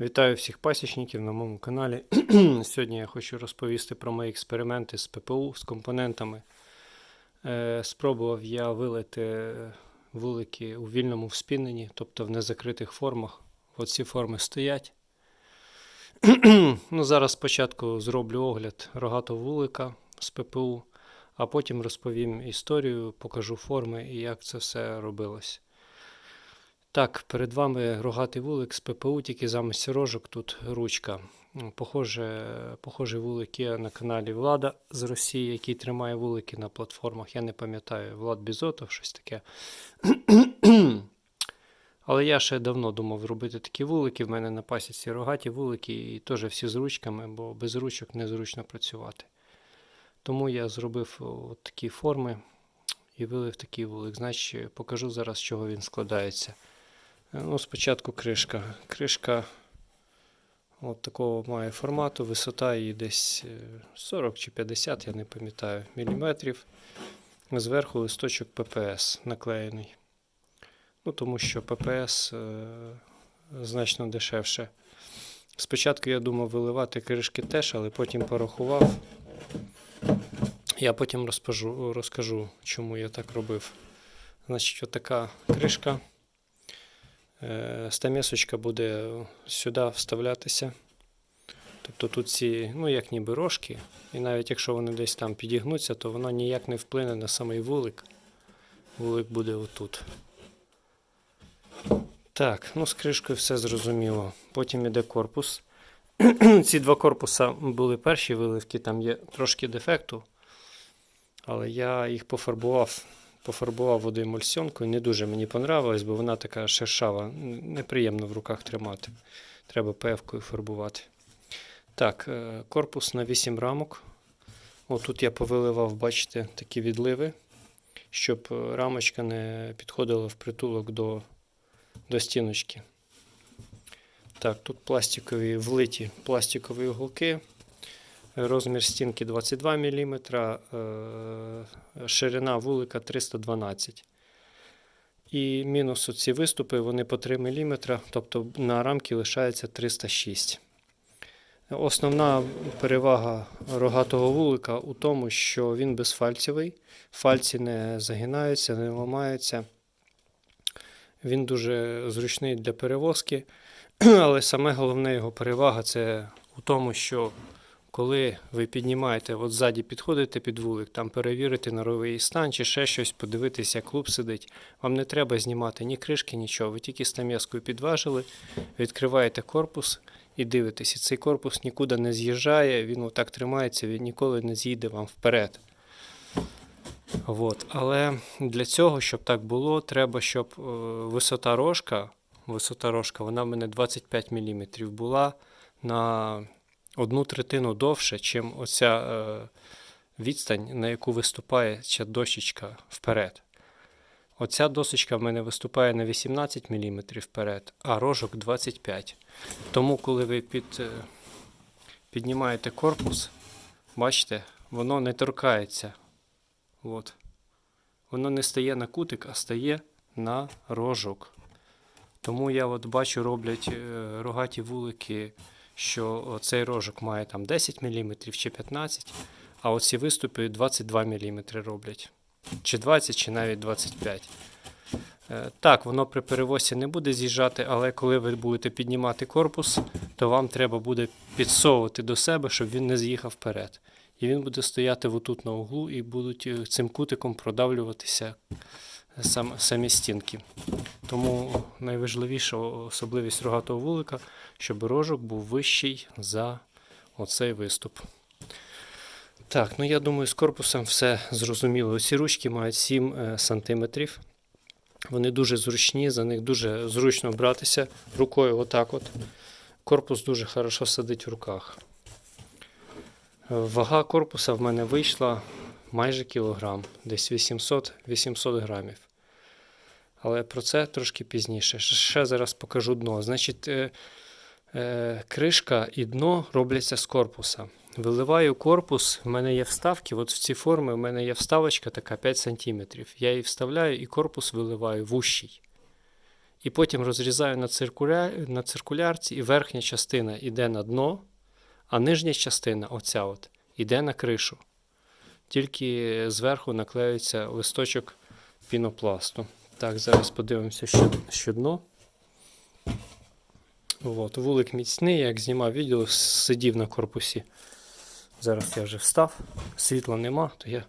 Вітаю всіх пасічників на моєму каналі. Сьогодні я хочу розповісти про мої експерименти з ППУ, з компонентами. Е, Спробував я вилити вулики у вільному вспіненні, тобто в незакритих формах. Оці форми стоять. ну, зараз спочатку зроблю огляд рогатого вулика з ППУ, а потім розповім історію, покажу форми і як це все робилось. Так, перед вами рогатий вулик з ППУ, тільки замість рожок тут ручка. Похоже, похожий вулик є на каналі Влада з Росії, який тримає вулики на платформах. Я не пам'ятаю, Влад Бізотов, щось таке. Але я ще давно думав робити такі вулики. В мене на пасіці рогаті вулики і теж всі з ручками, бо без ручок незручно працювати. Тому я зробив от такі форми і вилив такий вулик. Значить, покажу зараз, з чого він складається. Е, Ну, спочатку кришка. Кришка от такого має формату, висота її десь е, 40 чи 50, я не пам'ятаю, міліметрів. Зверху листочок ППС наклеєний. Ну, тому що ППС е, значно дешевше. Спочатку я думав виливати кришки теж, але потім порахував. Я потім розпажу, розкажу, чому я так робив. Значить, отака кришка. Е, Стамесочка буде сюди вставлятися. Тобто тут ці, ну як ніби рожки, і навіть якщо вони десь там підігнуться, то воно ніяк не вплине на самий вулик. Вулик буде отут. Так, ну з кришкою все зрозуміло. Потім іде корпус. Ці два корпуса були перші виливки, там є трошки дефекту, але я їх пофарбував пофарбував водою емульсіонкою. Не дуже мені понравилось, бо вона така шершава, неприємно в руках тримати. Треба певкою фарбувати. Так, е, корпус на 8 рамок. Отут я повиливав, бачите, такі відливи, щоб е, рамочка не підходила в притулок до, до стіночки. Так, тут пластикові влиті пластикові уголки. Розмір стінки 22 мм, ширина вулика 312 І мінус ці виступи вони по 3 мм, тобто на рамки лишається 306 Основна перевага рогатого вулика у тому, що він безфальцевий, фальці не загинаються, не ламаються. Він дуже зручний для перевозки, але саме головне його перевага це у тому, що коли ви піднімаєте, от ззаді підходите під вулик, там перевірити норовий стан чи ще щось, подивитися, як клуб сидить. Вам не треба знімати ні кришки, нічого. Ви тільки стам'язкою підважили, відкриваєте корпус і дивитесь. І цей корпус нікуди не з'їжджає, він отак тримається, він ніколи не з'їде вам вперед. От. Але для цього, щоб так було, треба, щоб е, висота рожка, висота рожка, вона в мене 25 мм була на одну третину довше, чим оця е, відстань, на яку виступає ця дощечка вперед. Оця досочка в мене виступає на 18 мм вперед, а рожок 25 Тому, коли ви під, е, піднімаєте корпус, бачите, воно не торкається. От. Воно не стає на кутик, а стає на рожок. Тому я от бачу, роблять е, рогаті вулики, що цей рожок має там 10 мм чи 15 а оці виступи 22 мм роблять. Чи 20, чи навіть 25. Е, Так, воно при перевозі не буде з'їжджати, але коли ви будете піднімати корпус, то вам треба буде підсовувати до себе, щоб він не з'їхав вперед. І він буде стояти отут на углу і будуть е, цим кутиком продавлюватися сам, самі стінки. Тому найважливіша особливість рогатого вулика, щоб рожок був вищий за оцей виступ. Так, ну я думаю, з корпусом все зрозуміло. Ці ручки мають 7 е, сантиметрів. Вони дуже зручні, за них дуже зручно братися рукою отак от. Корпус дуже хорошо сидить в руках. Вага корпуса в мене вийшла майже кілограм, десь 800-800 грамів. Але про це трошки пізніше. Ще зараз покажу дно. Значить, е, е, кришка і дно робляться з корпуса. Виливаю корпус, в мене є вставки. От в ці форми в мене є вставочка така 5 см. Я її вставляю і корпус виливаю вущий. І потім розрізаю на, циркуля... на циркулярці, і верхня частина йде на дно, а нижня частина, оця от, йде на кришу. Тільки зверху наклеюється листочок пінопласту. Так, зараз подивимося, що, що дно. От, вулик міцний, як знімав відео, сидів на корпусі. Зараз я вже встав, світла нема, то я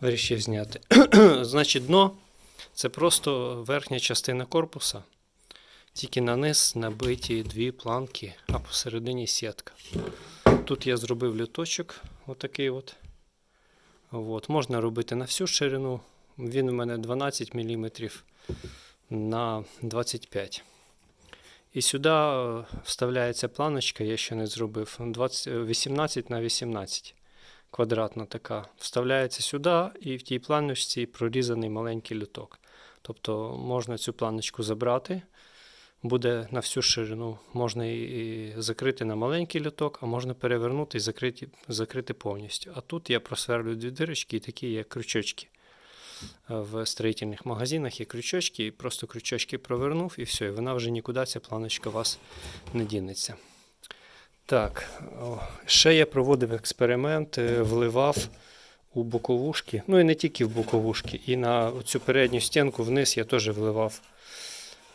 вирішив зняти. Значить, дно це просто верхня частина корпуса. Тільки на низ набиті дві планки, а посередині сітка. Тут я зробив люточок, отакий от. От. Можна робити на всю ширину. Він у мене 12 мм на 25 І сюди е, вставляється планочка, я ще не зробив. 20, е, 18 на 18 квадратна така. Вставляється сюди, і в тій планочці прорізаний маленький люток. Тобто можна цю планочку забрати, буде на всю ширину. Можна і закрити на маленький люток, а можна перевернути і закрити, закрити повністю. А тут я просверлюю дві дирочки і такі є крючочки. В строїтельних магазинах є крючочки, і просто крючочки провернув, і все, і вона вже нікуди ця планочка у вас не дінеться. Так, ще я проводив експеримент, е, вливав у боковушки, ну і не тільки в боковушки, і на цю передню стінку вниз я теж вливав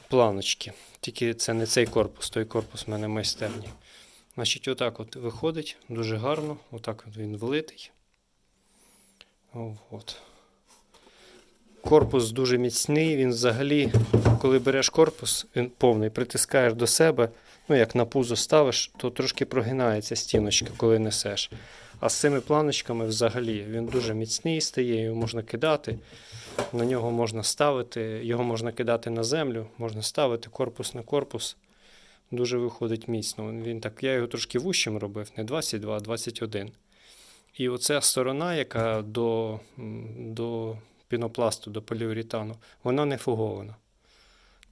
планочки. Тільки це не цей корпус, той корпус в мене майстерні. Значить, отак от виходить дуже гарно, отак от він влитий. От. Корпус дуже міцний, він взагалі, коли береш корпус, він повний, притискаєш до себе, ну як на пузо ставиш, то трошки прогинається стіночка, коли несеш. А з цими планочками взагалі він дуже міцний стає, його можна кидати, на нього можна ставити, його можна кидати на землю, можна ставити корпус на корпус. Дуже виходить міцно. Він так, я його трошки вущим робив, не 22, а 21. І оця сторона, яка до, до пінопласту, до поліуретану, вона не фугована.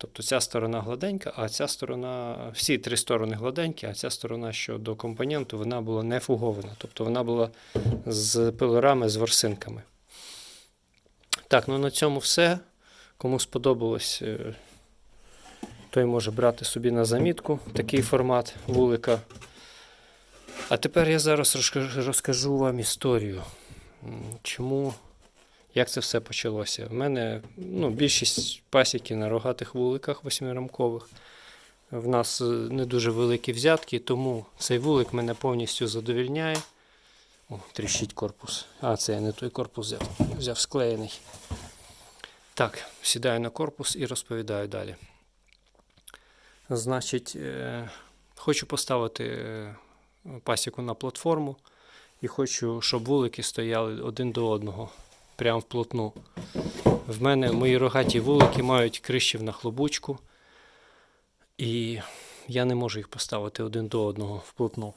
Тобто ця сторона гладенька, а ця сторона, всі три сторони гладенькі, а ця сторона, що до компоненту, вона була не фугована. Тобто вона була з пилорами, з ворсинками. Так, ну на цьому все. Кому сподобалось, е, той може брати собі на замітку такий формат вулика. А тепер я зараз розкажу вам історію. Чому, як це все почалося? В мене ну, більшість пасіки на рогатих вуликах восьмирамкових. В нас е, не дуже великі взятки, тому цей вулик мене повністю задовільняє. О, тріщить корпус. А, це я не той корпус взяв, взяв склеєний. Так, сідаю на корпус і розповідаю далі. Значить, е, хочу поставити е, пасіку на платформу і хочу, щоб вулики стояли один до одного, прямо вплотну. В мене мої рогаті вулики мають крищів на хлобучку, і я не можу їх поставити один до одного вплотну.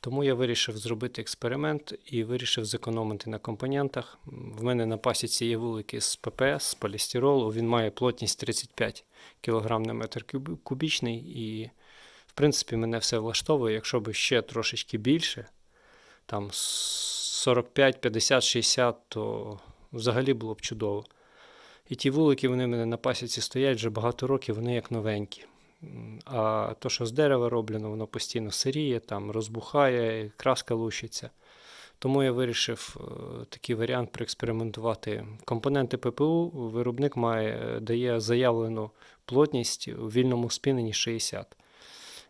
Тому я вирішив зробити експеримент і вирішив зекономити на компонентах. В мене на пасіці є вулики з ППС, з полістиролу. Він має плотність 35 кг на метр кубічний. І, в принципі, мене все влаштовує. Якщо б ще трошечки більше, там 45, 50, 60, то взагалі було б чудово. І ті вулики, вони в мене на пасіці стоять вже багато років, вони як новенькі. А то, що з дерева роблено, воно постійно сиріє, там розбухає, краска лущиться. Тому я вирішив е, такий варіант проекспериментувати. Компоненти ППУ виробник має, е, дає заявлену плотність у вільному спіненні 60.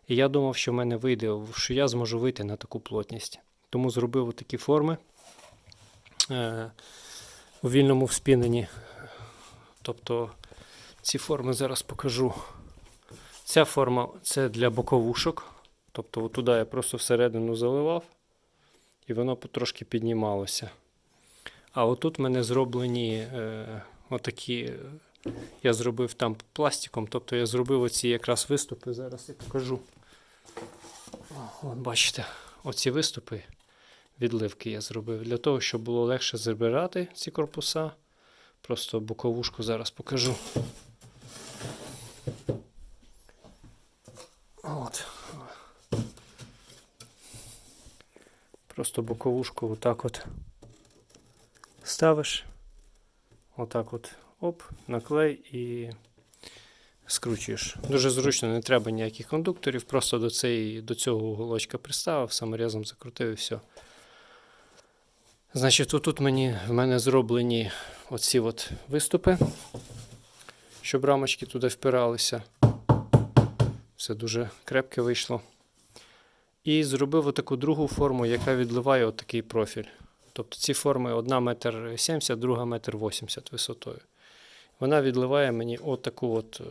І я думав, що в мене вийде, що я зможу вийти на таку плотність. Тому зробив такі форми е, у вільному вспіненні. Тобто ці форми зараз покажу. Ця форма це для боковушок. Тобто отуди я просто всередину заливав, і воно потрошки піднімалося. А отут в мене зроблені е, отакі. Я зробив там пластиком, тобто я зробив оці якраз виступи. Зараз я покажу. О, бачите, оці виступи відливки я зробив для того, щоб було легше забирати ці корпуса. Просто боковушку зараз покажу. От. Просто боковушку отак от ставиш. Отак от оп, наклей і скручуєш. Дуже зручно, не треба ніяких кондукторів, просто до, цієї, до цього уголочка приставив, саморізом закрутив і все. Значить, тут мені, в мене зроблені оці от виступи, щоб рамочки туди впиралися. Все дуже крепке вийшло. І зробив отаку другу форму, яка відливає отакий профіль. Тобто ці форми одна метр 70, друга метр 80 висотою. Вона відливає мені отаку от,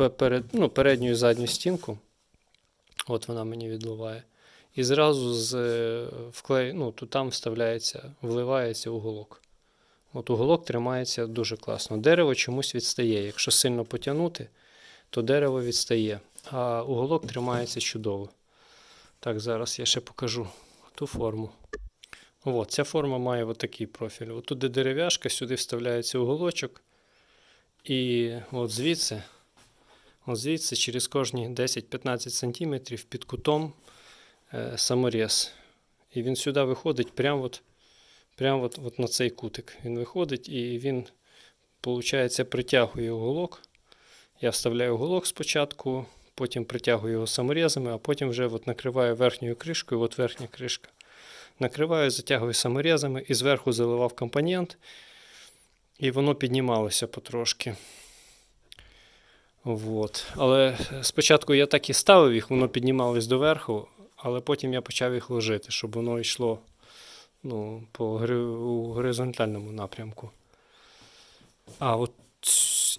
е, перед, ну, передню і задню стінку. От вона мені відливає. І зразу з е, вклей, ну, тут там вставляється, вливається уголок. От уголок тримається дуже класно. Дерево чомусь відстає. Якщо сильно потягнути, то дерево відстає, а уголок тримається чудово. Так, зараз я ще покажу ту форму. От, ця форма має отакий профіль. От туди дерев'яшка, сюди вставляється уголочок. І от звідси, от звідси через кожні 10-15 см під кутом саморіз. І він сюди виходить прямо от, прямо от, от на цей кутик. Він виходить і він, виходить, притягує уголок. Я вставляю уголок спочатку, потім притягую його саморізами, а потім вже от накриваю верхньою кришкою, от верхня кришка. Накриваю, затягую саморізами і зверху заливав компонент, і воно піднімалося потрошки. Вот. Але спочатку я так і ставив їх, воно піднімалось доверху, але потім я почав їх ложити, щоб воно йшло ну, по у горизонтальному напрямку. А от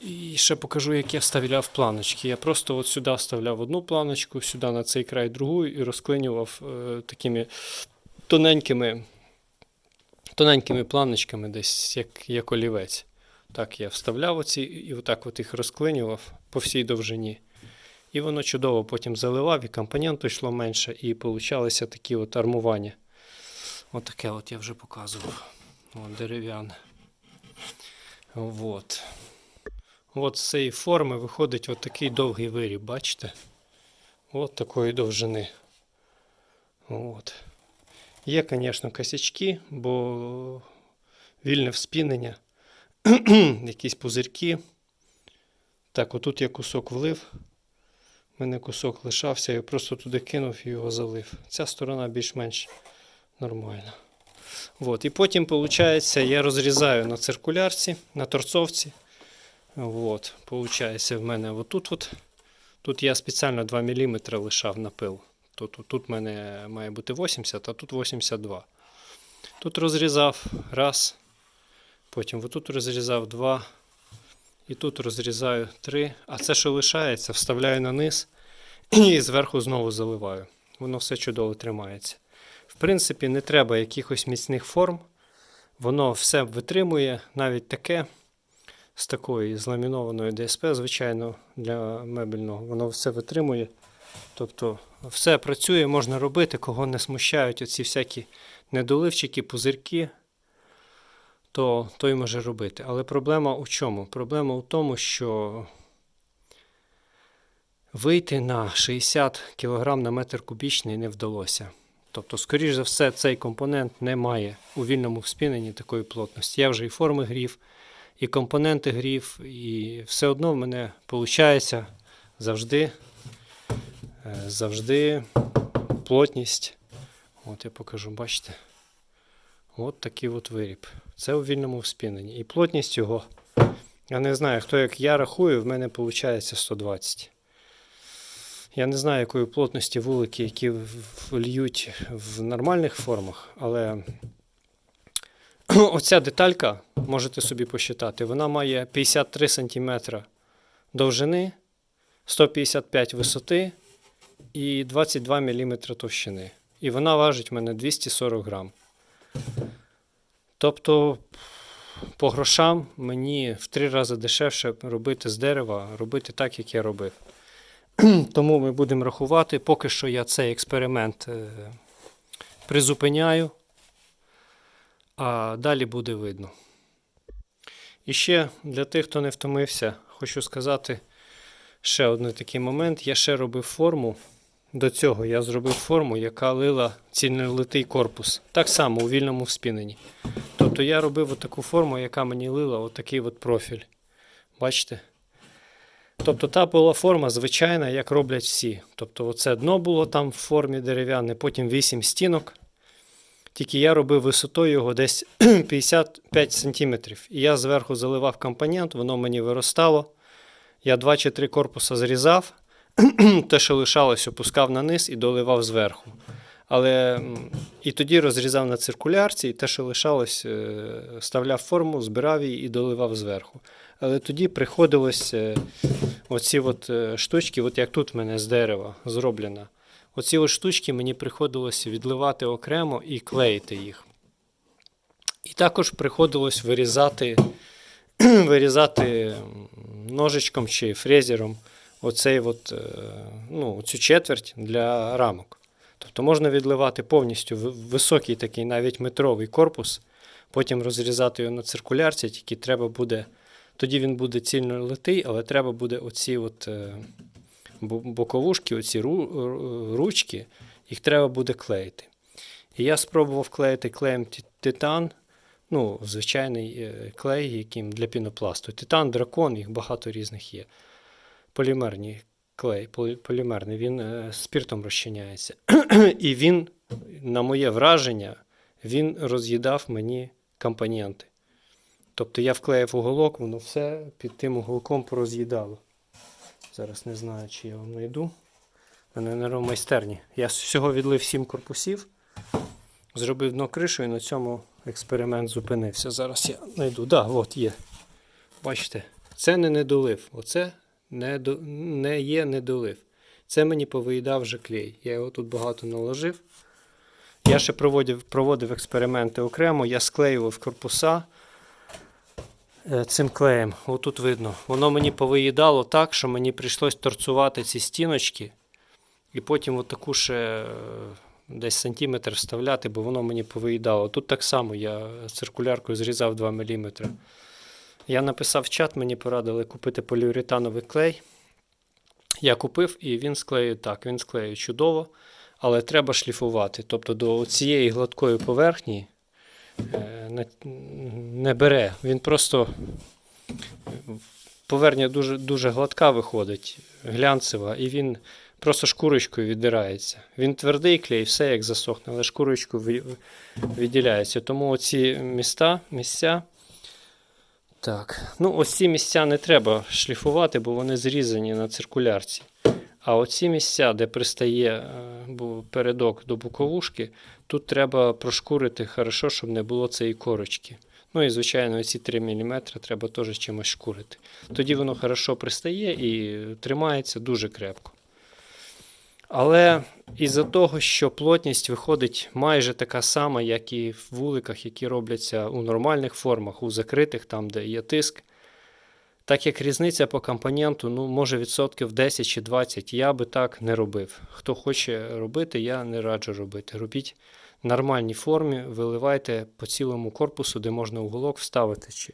і ще покажу, як я вставляв планочки. Я просто от сюди вставляв одну планочку, сюди на цей край другу і розклинював е, такими тоненькими, тоненькими планочками, десь як, як олівець. Так, я вставляв оці і отак от їх розклинював по всій довжині. І воно чудово потім заливав, і компоненту йшло менше, і получалися такі от армування. Отаке от я вже показував. От, дерев'яне. Вот. От з цієї форми виходить от такий довгий виріб, бачите? От такої довжини. От. Є, звісно, косячки, бо вільне вспінення, якісь пузирки. Так, отут я кусок влив. У мене кусок лишався, я просто туди кинув і його залив. Ця сторона більш-менш нормальна. От. І потім, виходить, я розрізаю на циркулярці, на торцовці. От, получається в мене отут. От. Тут я спеціально 2 мм лишав на пил. Тут, тут, тут в мене має бути 80, а тут 82. Тут розрізав раз. Потім отут розрізав два. І тут розрізаю три. А це, що лишається, вставляю на низ і зверху знову заливаю. Воно все чудово тримається. В принципі, не треба якихось міцних форм. Воно все витримує, навіть таке з такої зламінованої ДСП, звичайно, для мебельного, воно все витримує. Тобто все працює, можна робити, кого не смущають оці всякі недоливчики, пузирки, то той може робити. Але проблема у чому? Проблема у тому, що вийти на 60 кг на метр кубічний не вдалося. Тобто, скоріш за все, цей компонент не має у вільному вспіненні такої плотності. Я вже і форми грів, і компоненти грів, і все одно в мене виходить завжди, е, завжди плотність. От я покажу, бачите? От такий от виріб. Це у вільному вспіненні. І плотність його, я не знаю, хто як я рахую, в мене виходить 120. Я не знаю, якої плотності вулики, які льють в нормальних формах, але оця деталька, можете собі посчитати, вона має 53 см довжини, 155 висоти і 22 мм товщини. І вона важить в мене 240 грам. Тобто, по грошам мені в три рази дешевше робити з дерева, робити так, як я робив. Тому ми будемо рахувати. Поки що я цей експеримент е, призупиняю, а далі буде видно. І ще для тих, хто не втомився, хочу сказати ще один такий момент. Я ще робив форму. До цього я зробив форму, яка лила цільнолитий корпус. Так само у вільному вспіненні. Тобто я робив таку форму, яка мені лила отакий от профіль. Бачите? Тобто та була форма звичайна, як роблять всі. Тобто, оце дно було там в формі дерев'яне, потім 8 стінок. Тільки я робив висотою його десь 55 см. І я зверху заливав компонент, воно мені виростало. Я два чи три корпуса зрізав, те, що лишалось, опускав на низ і доливав зверху. Але і тоді розрізав на циркулярці, і те, що лишалось, е, вставляв форму, збирав її і доливав зверху. Але тоді приходилось е, оці от е, штучки, от як тут в мене з дерева зроблена. Оці от штучки мені приходилось відливати окремо і клеїти їх. І також приходилось вирізати, вирізати ножичком чи фрезером оцей от, е, ну, цю четверть для рамок. Тобто можна відливати повністю високий такий, навіть метровий корпус, потім розрізати його на циркулярці, тільки треба буде. Тоді він буде цільно литий, але треба буде оці от, е, боковушки, оці ру, ру- ручки, їх треба буде клеїти. І я спробував клеїти клеєм титан, ну, звичайний е, клей, яким для пінопласту. Титан, дракон, їх багато різних є. Полімерні клей, полімерний, він е, спіртом розчиняється. І він, на моє враження, він роз'їдав мені компоненти. Тобто я вклеїв уголок, воно все під тим уголком пороз'їдало. Зараз не знаю, чи я вам знайду. У мене на майстерні. Я всього відлив 7 корпусів, зробив дно кришу і на цьому експеримент зупинився. Зараз я знайду. Так, да, от є. Бачите, це не недолив. Оце не, до, не є недолив. Це мені повиїдав вже клей. Я його тут багато наложив. Я ще проводив, проводив експерименти окремо, я склеював корпуса е, цим клеєм. Отут видно. Воно мені повиїдало так, що мені прийшлось торцувати ці стіночки. І потім отаку ще е, десь сантиметр вставляти, бо воно мені повиїдало. Тут так само я циркуляркою зрізав 2 мм. Я написав в чат, мені порадили купити поліуретановий клей. Я купив і він склеює так. Він склеює чудово, але треба шліфувати. Тобто до цієї гладкої поверхні е, не, бере. Він просто поверхня дуже, дуже гладка виходить, глянцева, і він просто шкурочкою віддирається. Він твердий клей, все як засохне, але шкурочкою відділяється. Тому оці міста, місця. Так, ну ось ці місця не треба шліфувати, бо вони зрізані на циркулярці. А оці місця, де пристає е, передок до боковушки, тут треба прошкурити хорошо, щоб не було цієї корочки. Ну і, звичайно, ці 3 мм треба теж чимось шкурити. Тоді воно хорошо пристає і тримається дуже крепко. Але із-за того, що плотність виходить майже така сама, як і в вуликах, які робляться у нормальних формах, у закритих, там, де є тиск, так як різниця по компоненту, ну, може відсотків 10 чи 20, я би так не робив. Хто хоче робити, я не раджу робити. Робіть в нормальній формі, виливайте по цілому корпусу, де можна уголок вставити. Чи,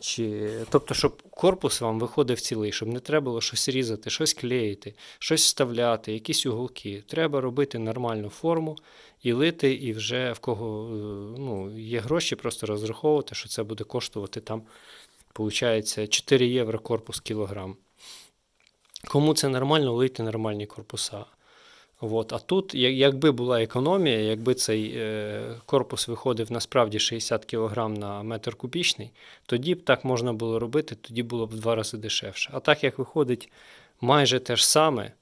чи... Тобто, щоб корпус вам виходив цілий, щоб не треба було щось різати, щось клеїти, щось вставляти, якісь уголки. Треба робити нормальну форму і лити, і вже в кого е, ну, є гроші, просто розраховувати, що це буде коштувати там, виходить, 4 євро корпус кілограм. Кому це нормально, лийте нормальні корпуса. От. А тут, якби була економія, якби цей е, корпус виходив насправді 60 кг на метр кубічний, тоді б так можна було робити, тоді було б в два рази дешевше. А так як виходить майже те ж саме,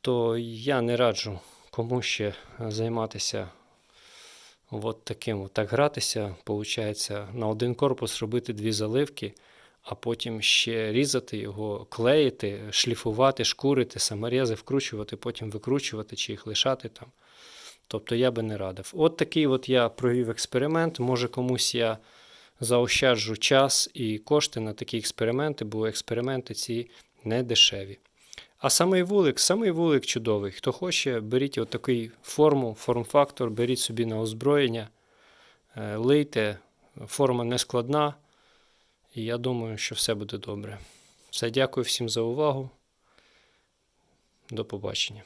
то я не раджу кому ще займатися от таким, так гратися. Получається, на один корпус робити дві заливки, а потім ще різати його, клеїти, шліфувати, шкурити, саморези вкручувати, потім викручувати чи їх лишати там. Тобто я би не радив. От такий от я провів експеримент. Може комусь я заощаджу час і кошти на такі експерименти, бо експерименти ці не дешеві. А самий вулик, самий вулик чудовий. Хто хоче, беріть отакий форму, форм-фактор, беріть собі на озброєння, е, лийте, форма не складна. І я думаю, що все буде добре. Все, дякую всім за увагу. До побачення.